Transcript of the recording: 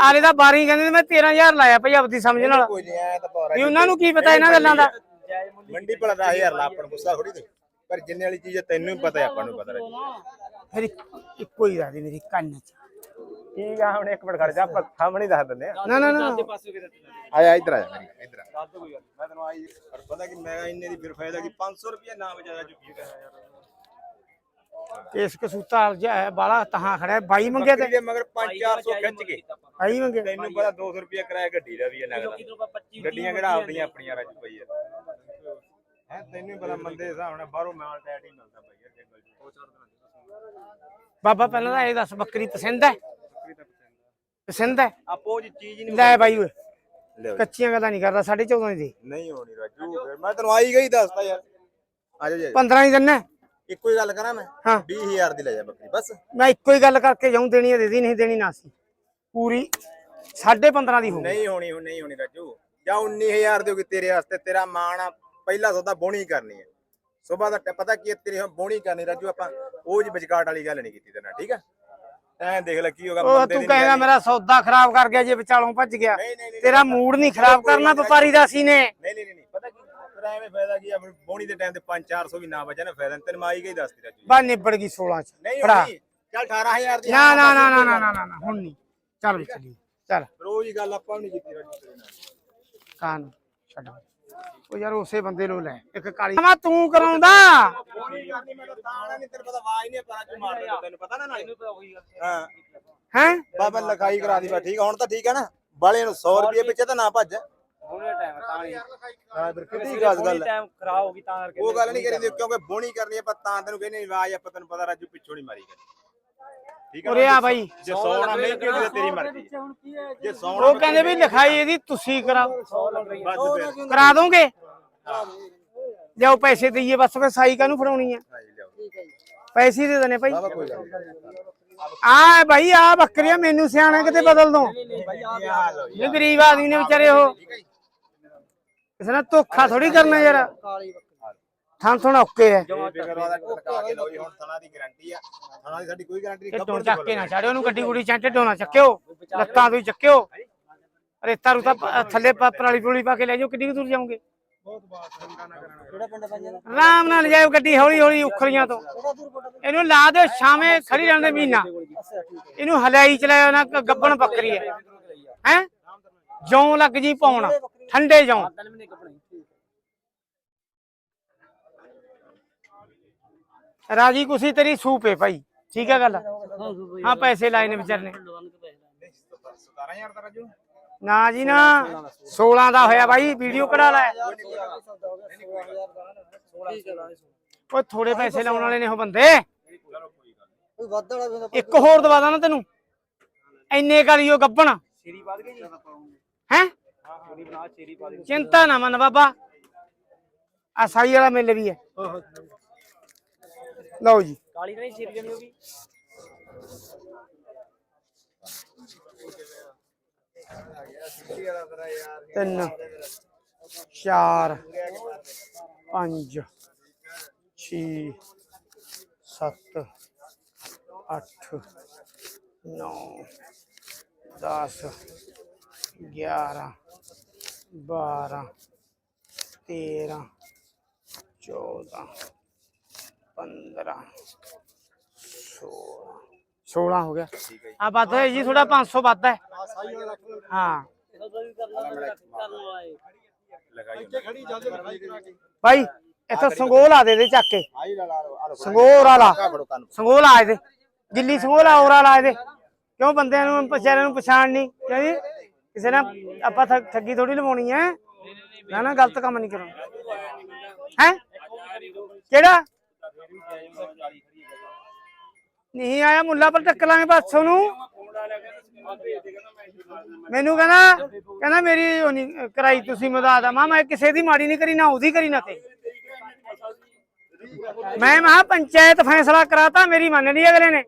ਆਲੇ ਦਾ 12 ਕਹਿੰਦੇ ਮੈਂ 13000 ਲਾਇਆ ਭਾਈ ਆਪਦੀ ਸਮਝ ਨਾਲ। ਕੋਈ ਨਹੀਂ ਆਇਆ ਤਾਂ ਪੌਰਾ ਵੀ ਉਹਨਾਂ ਨੂੰ ਕੀ ਪਤਾ ਇਹਨਾਂ ਗੱਲਾਂ ਦਾ? ਮੰਡੀ ਭਲਾ 10000 ਲਾ ਆਪਾਂ ਨੂੰ ਗੁੱਸਾ ਥੋੜੀ ਤੇ ਪਰ ਜਿੰਨੇ ਵਾਲੀ ਚੀਜ਼ ਹੈ ਤੈਨੂੰ ਵੀ ਪਤਾ ਹੈ ਆਪਾਂ ਨੂੰ ਪਤਾ ਰਾਜੂ ਫਿਰ ਇੱਕ- ਹੀ ਰਾਦੀ ਮੇਰੀ ਕੰਨ ਚ। ਠੀਕ ਆ ਹੁਣ ਇੱਕ ਮਿੰਟ ਖੜ ਜਾ ਆਪਾਂ ਸਾਹਮਣੇ ਹੀ ਦੱਸ ਦਿੰਦੇ ਆ। ਨਾ ਨਾ ਨਾ ਆਇਆ ਇੱਧਰ ਆ ਜਾ ਮੇਰੀ ਇੱਧਰ ਆ। ਦੱਸ ਕੋਈ ਗੱਲ ਮੈਂ ਤੈਨੂੰ ਆਈ ਪਰ ਪਤਾ ਕਿ ਮੈਂ ਇੰਨੇ ਦੀ ਫਿਰ ਫਾਇਦਾ ਕੀ 500 ਰੁਪਏ ਨਾ ਬਚਾਇਆ ਜੋ ਕੀ ਕਰਾਂ ਯਾਰ ਇਸ ਕਸੂਤਾ ਜਿਹਾ ਹੈ ਬਾਲਾ ਤਹਾਂ ਖੜਾ ਹੈ, ਬਾਈ ਮੰਗੇ ਤੇ। ਬੱਕਰੀ ਦੇ ਮਗਰ 5-400 ਖਿੱਚ ਕੇ। ਬਾਈ ਮੰਗੇ। ਤੈਨੂੰ ਪਤਾ 200 ਰੁਪਏ ਕਿਰਾਇਆ ਗੱਡੀ ਦਾ ਵੀ ਹੈ ਨਗਦ। ਗੱਡੀਆਂ ਕਿਹੜਾ ਆਪਣੀਆਂ ਆਪਣੀਆਂ ਰਾਜੂ ਭਾਈ ਯਾਰ ਹੈ ਤੈਨੂੰ ਪਤਾ ਮੰਦੇ ਦੇ ਹਿਸਾਬ ਨਾਲ ਬਾਹਰੋਂ ਮਾਲ ਟੈਟ ਹੀ ਮਿਲਦਾ ਭਾਈ ਯਾਰ ਜੰਗਲ ਬਾਬਾ ਪਹਿਲਾਂ ਤਾਂ ਇਹ ਦੱਸ ਬੱਕਰੀ ਪਸੰਦ ਹੈ? ਪਸੰਦ ਹੈ? ਆਪੋ ਉਹ ਚੀਜ਼ ਹੀ ਨਹੀਂ ਲੈ ਬਾਈ ਓਏ। ਲਿਓ ਕੱਚੀਆਂ ਗੱਲਾਂ ਨਹੀਂ ਕਰਦਾ 14.5 ਦੀ ਨਹੀਂ ਹੋਣੀ ਰਾਜੂ ਫਿਰ ਮੈਂ ਤੈਨੂੰ ਆਈ ਗਈ ਦੱਸਦਾ ਯਾਰ। ਆ ਜਾ ਜੀ 15 ਹੀ। ਦਿੰਨਾ ਇੱਕੋ ਹੀ ਗੱਲ ਕਰਾਂ ਮੈਂ? ਹਾਂ। 20000 ਦੀ ਲੈ ਜਾ ਬੱਕਰੀ ਬਸ। ਮੈਂ ਇੱਕੋ ਹੀ ਗੱਲ ਕਰਕੇ ਜਾਉਂ ਦੇਣੀ ਹੈ ਦੇ ਦੀ ਨਹੀਂ ਦੇਣੀ ਨਾ ਸੀ ਪੂਰੀ 15.5 ਦੀ ਹੋਊ ਨਹੀਂ ਹੋਣੀ ਨਹੀਂ ਹੋਣੀ ਰਾਜੂ। ਜਾਂ 19000 ਦਿਓਗੀ ਤੇਰੇ ਵਾਸਤੇ ਤੇਰਾ ਮਾਣ ਆ ਪਹਿਲਾ ਸੌਦਾ ਬੋਣੀ ਕਰਨੀ ਹੈ। ਸਵੇਰ ਦਾ ਪਤਾ ਕੀ ਹੈ, ਤੇਰੀ ਬੋਣੀ ਕਰਨੀ ਰਾਜੂ ਆਪਾਂ ਉਹ ਜੀ ਵਿਚਕਾਟ ਵਾਲੀ ਗੱਲ ਨਹੀਂ ਕੀਤੀ ਤੇ ਨਾਲ ਠੀਕ ਆ? ਐਂ ਦੇਖ ਲੈ ਕੀ ਹੋਗਾ ਉਹ ਬੰਦੇ ਤੂੰ ਕਹੇਗਾ ਮੇਰਾ ਸੌਦਾ ਖਰਾਬ ਕਰ ਗਿਆ ਜੇ ਵਿਚਾਲੋਂ ਭੱਜ ਗਿਆ। ਤੇਰਾ ਮੂਡ ਨਹੀਂ ਖਰਾਬ ਕਰਨਾ ਵਪਾਰੀ ਦਾ ਸੀ ਨੇ। ਨਹੀਂ ਨਹੀਂ ਨਹੀਂ। ਨਾ ਐਵੇਂ ਫਾਇਦਾ ਕੀ ਆ? ਫਿਰ ਬੋਣੀ ਦੇ ਟਾਈਮ ਤੇ 5-400 ਵੀ ਨਾ ਬਚਿਆ ਨਾ ਫਾਇਦਾ। ਤੈਨੂੰ ਮਾਈ ਗਈ ਦੱਸ ਤੇਰਾ ਬਾ ਨਿਬੜ ਗਈ 16 ਚ। ਨਹੀਂ ਫੜਾ। ਚੱਲ 18000 ਦੀ ਨਾ ਨਾ ਨਾ ਨਾ ਨਾ ਨਾ ਨਾ ਹੁਣ ਨਹੀਂ। ਚੱਲ ਵੀ ਚੱਲੀ। ਚੱਲ ਰੋਜ਼ ਹੀ ਗੱਲ ਆਪਾਂ ਨਹੀਂ ਕੀਤੀ ਰਾਜੀ ਕਾਨ ਛੱਡੋ ਉਹ ਯਾਰ ਉਸੇ ਬੰਦੇ ਨੂੰ ਲੈ। ਇੱਕ ਕਾਲੀ ਮਾ ਤੂੰ ਕਰਾਉਂਦਾ? ਬੋਣੀ ਕਰਨੀ ਮੈਂ ਤਾਂ ਨਹੀਂ ਤੈਨੂੰ ਪਤਾ ਆਵਾਜ਼ ਨਹੀਂ ਪਰਾਂ ਤੂੰ ਮਾਰਦਾ ਤੈਨੂੰ ਪਤਾ ਨਾ ਨਾ ਹਾਂ। ਹੈ? ਬਾਬਾ ਲਖਾਈ ਕਰਾ ਦੀ ਬਾ ਠੀਕ ਹੁਣ ਤਾਂ ਠੀਕ ਹੈ ਨਾ। ਬਾਲੇ ਨੂੰ 100 ਰੁਪਏ ਪਿੱਛੇ ਤਾਂ ਨਾ ਭੱਜ। ਹੁਣੇ ਟਾਈਮ ਤਾਂ ਹੀ ਹਾਂ ਫਿਰ ਕਿੱਡੀ ਗੱਲ ਗੱਲ ਹੈ। ਟਾਈਮ ਖਰਾਬ ਹੋ ਗਈ ਤਾਂ ਕਰਕੇ ਉਹ ਗੱਲ ਨਹੀਂ ਕਰੀਦੀ ਕਿਉਂਕਿ ਬੋਣੀ ਕਰਨੀ ਹੈ ਪਰ ਤਾਂ ਤੈਨੂੰ ਕਹਿੰਦੇ ਆਵਾਜ਼ ਆਪਾਂ ਤੈਨੂੰ ਪਤਾ ਰਾਜੂ ਪਿੱਛੋਂ ਨਹੀਂ ਮਾਰੀ ਕਰੀ ਠੀਕ ਉਰੇ ਆ ਬਾਈ ਜੇ 100 ਨਾ ਮਿਲ ਗਈ ਤਾਂ ਤੇਰੀ ਮਰਜ਼ੀ ਹੈ। ਹੁਣ ਕੀ ਹੈ ਜੇ 100 ਉਹ ਕਹਿੰਦੇ ਵੀ ਲਿਖਾਈ ਇਹਦੀ ਤੁਸੀਂ ਕਰਾਓ ਬਸ ਫਿਰ ਕਰਾ ਦੋਗੇ ਲਿਆਓ ਪੈਸੇ ਦਈਏ ਬਸ ਫਿਰ ਸਾਈ ਕਾਹਨੂੰ ਫੜਾਉਣੀ ਆ। ਪੈਸੇ ਦੇ ਦੇਣੇ ਭਾਈ ਆ ਭਾਈ ਆ ਬੱਕਰੀਆਂ ਮੈਨੂੰ ਸਿਆਣਾ ਕਿਤੇ ਬਦਲ ਦੋ ਇਹ ਗਰੀਬ ਆਦਮੀ ਨੇ ਵਿਚਾਰੇ ਉਹ ਕਿਸੇ ਨਾਲ ਧੋਖਾ ਥੋੜੀ ਕਰਨਾ ਯਾਰ। ਥਾਂ ਥੋੜਾ ਓਕੇ ਹੈ। ਫਿਕਰ ਵਾਲਾ ਟਕਾ ਕੇ ਲਓ ਜੀ, ਹੁਣ ਥਣਾ ਦੀ ਗਾਰੰਟੀ ਆ। ਥਣਾ ਦੀ ਸਾਡੀ ਕੋਈ ਗਾਰੰਟੀ ਨਹੀਂ ਢਿੱਡੋਂ ਚੱਕ ਕੇ ਨਾ ਛਾੜਿਓ ਉਹਨੂੰ ਗੱਡੀ ਚੱਕਿਓ। ਲੱਤਾਂ ਰੇਤਾ ਰੂਤਾ ਪ- ਥੱਲੇ ਪ- ਪਰਾਲੀ ਪਰੂਲੀ ਪਾ ਕੇ ਲੈ ਜਾਓ ਕਿੰਨੀ ਕੁ ਦੂਰ ਜਾਓਗੇ? ਆਰਾਮ ਨਾਲ ਜਾਇਓ ਗੱਡੀ ਹੌਲੀ ਹੌਲੀ ਉਖਲੀਆਂ ਤੋਂ। ਇਹਨੂੰ ਲਾ ਦਿਓ ਛਾਵੇਂ ਖੜੀ ਰਹਿਣ ਦੇ ਮਹੀਨਾ। ਇਹਨੂੰ ਹਲਾਈ ਚਲਾਇਓ ਨਾ ਗੱਬਣ ਬੱਕਰੀ ਹੈ। ਹੈ? ਜੌਂ ਲੱਗ ਜੀ ਪਾਉਣ। ठंडे जाऊं राजी कुसी तेरी सूप है भाई ठीक है गल हाँ पैसे लाए ने बेचारे ਨਾ ਜੀ ਨਾ 16 ਦਾ ਹੋਇਆ ਬਾਈ ਵੀਡੀਓ ਕਢਾ ਲੈ। ਓਏ ਥੋੜੇ ਪੈਸੇ ਲਾਉਣ ਵਾਲੇ ਨੇ ਉਹ ਬੰਦੇ। ਇੱਕ ਹੋਰ ਦਵਾ ਦਾਂ ਨਾ ਤੈਨੂੰ। ਇੰਨੇ ਕਰੀ ਉਹ ਗੱਬਣ। ਚਿੰਤਾ ਨਾ ਮੰਨ ਬਾਬਾ। ਆ ਸਾਈ ਵਾਲਾ ਮਿਲ ਵੀ ਹੈ। ਲਓ ਜੀ। ਕਾਲੀ ਤਾਂ ਨਹੀਂ ਸ਼ੇਰੀ ਜਣੀ ਹੋਗੀ ਤਿੰਨ ਚਾਰ ਪੰਜ ਛੇ ਸੱਤ ਅੱਠ ਨੌ 10 11 12 13 14 15 16 16 ਹੋ ਗਿਆ? ਆ ਵੱਧ ਹੈ ਜੀ ਥੋੜਾ 500 ਵੱਧ ਹੈ। ਹਾਂ। ਭਾਈ ਇੱਥੇ ਸੰਗੋਲ ਆ ਦੇ ਦੇ ਚੱਕ ਕੇ। ਆਈ ਲਾ ਲਾ ਆ ਸੰਗੋਲ ਆ ਸੰਗੋਲ ਆ ਇਹਦੇ। ਗਿੱਲੀ ਸੰਗੋਲ ਆ ਔਰਾ ਲਾ ਇਹਦੇ। ਕਿਉਂ ਬੰਦਿਆਂ ਨੂੰ, ਵਿਚਾਰਿਆਂ ਨੂੰ ਪਛਾਣ ਨਹੀਂ? ਕਿਉਂ ਕਿਸੇ ਨਾਲ ਆਪਾਂ ਠੱਗ- ਠੱਗੀ ਥੋੜੀ ਲਵਾਉਣੀ ਹੈ। ਨਾ ਨਾ, ਗਲਤ ਕੰਮ ਨਹੀਂ ਕਰਨਾ ਹੈ? ਕਿਹੜਾ? ਨਹੀਂ ਆਇਆ, ਮੁੱਲਾ ਪਰ ਟੱਕ ਲਾਂਗੇ ਪਾਸੋਂ ਨੂੰ ਮੈਨੂੰ ਕਹਿੰਦਾ ਕਹਿੰਦਾ ਮੇਰੀ ਉਹ ਨਹੀਂ, ਕਰਾਈ ਤੁਸੀਂ ਮਦਦ ਆ ਮੈਂ ਕਿਸੇ ਦੀ ਮਾੜੀ ਨਹੀਂ ਕਰੀ, ਨਾ ਉਹਦੀ ਕਰੀ, ਨਾ ਤੇ ਮੈਂ ਮਹਾ ਪੰਚਾਇਤ ਫੈਸਲਾ ਕਰਾਤਾ, ਮੇਰੀ ਮੰਨ ਲਈ ਅਗਲੇ ਨੇ।